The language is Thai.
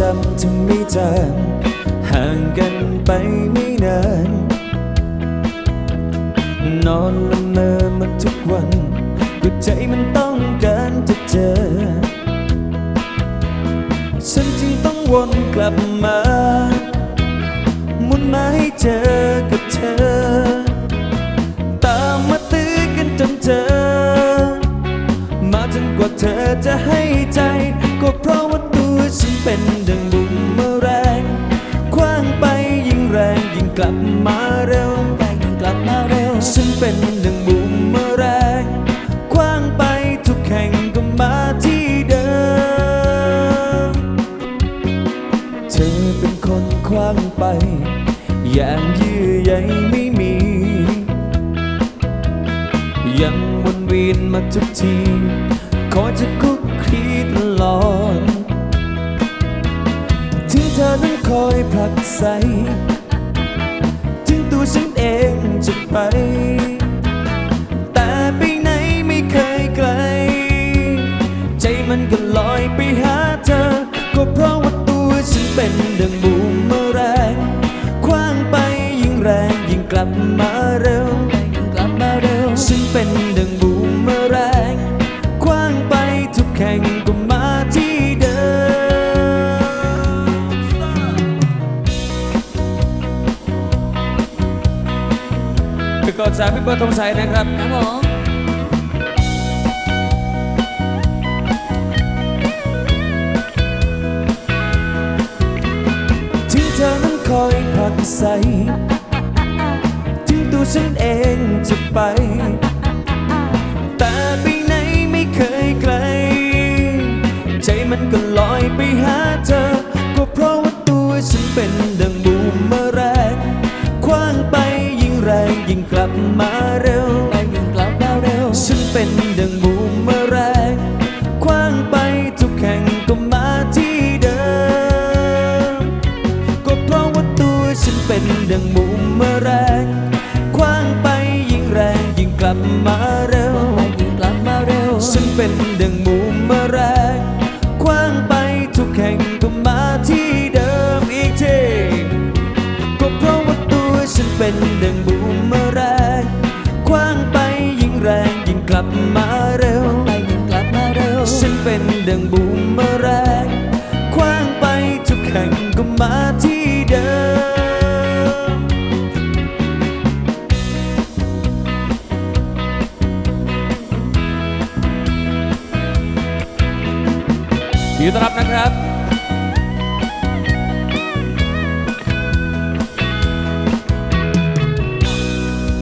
จำถึงไม่จางห่างกันไปไม่นาน นอนละเมอมาทุกวันก็ใจมันต้องการจะเจอ ฉันจึงต้องวนกลับมา มุนมาให้เจอกับเธอ มาที่เดิม เธอเป็นคนคว้างไป อย่างยื่อใยไม่มี ยังวนเวียนมาทุกทีคอยจะคุกคีตลอด ถึงเธอนั้นคอยผลักไสถึงตัวฉันเองจะไป ก็ลอยไปหาเธอ ก็เพราะว่าตัวฉันเป็นดังบูมเมอแรงคว้างไปยิ่งแรงยิ่งกลับมาเร็วแต่ยังกลับมาเร็วฉันเป็นดังบูมเมอแรงคว้างไปทุกแห่งก็มาที่เดิมไปกอดสายพี่เบิร์ดธงชัยนะครับครับผม ฉันเองจะไป แต่ไปไหนไม่เคยไกล ใจมันก็ลอยไปหาเธอ ก็เพราะว่าตัวฉันเป็นดังบูมเมอแรงคว้างไปยิ่งแรงยิ่งกลับมาเร็วแต่งกลับมาเร็ว ฉันเป็นดังบูมเมอแรงคว้างไปทุกแห่งก็มาที่เดิม ก็เพราะว่าตัวฉันเป็นดังบูมเมอแรง เป็นดังบูมเมอแรงคว้างไปทุกแห่งก็มาที่เดิมอีกทีก็เพราะว่าตัวฉันเป็นดังบูมเมอแรงคว้างไปยิ่งแรงยิ่งกลับมาเร็วแต่ยังกลับมาเร็วฉันเป็นดังบูม ยินดีต้อนรับนะครับ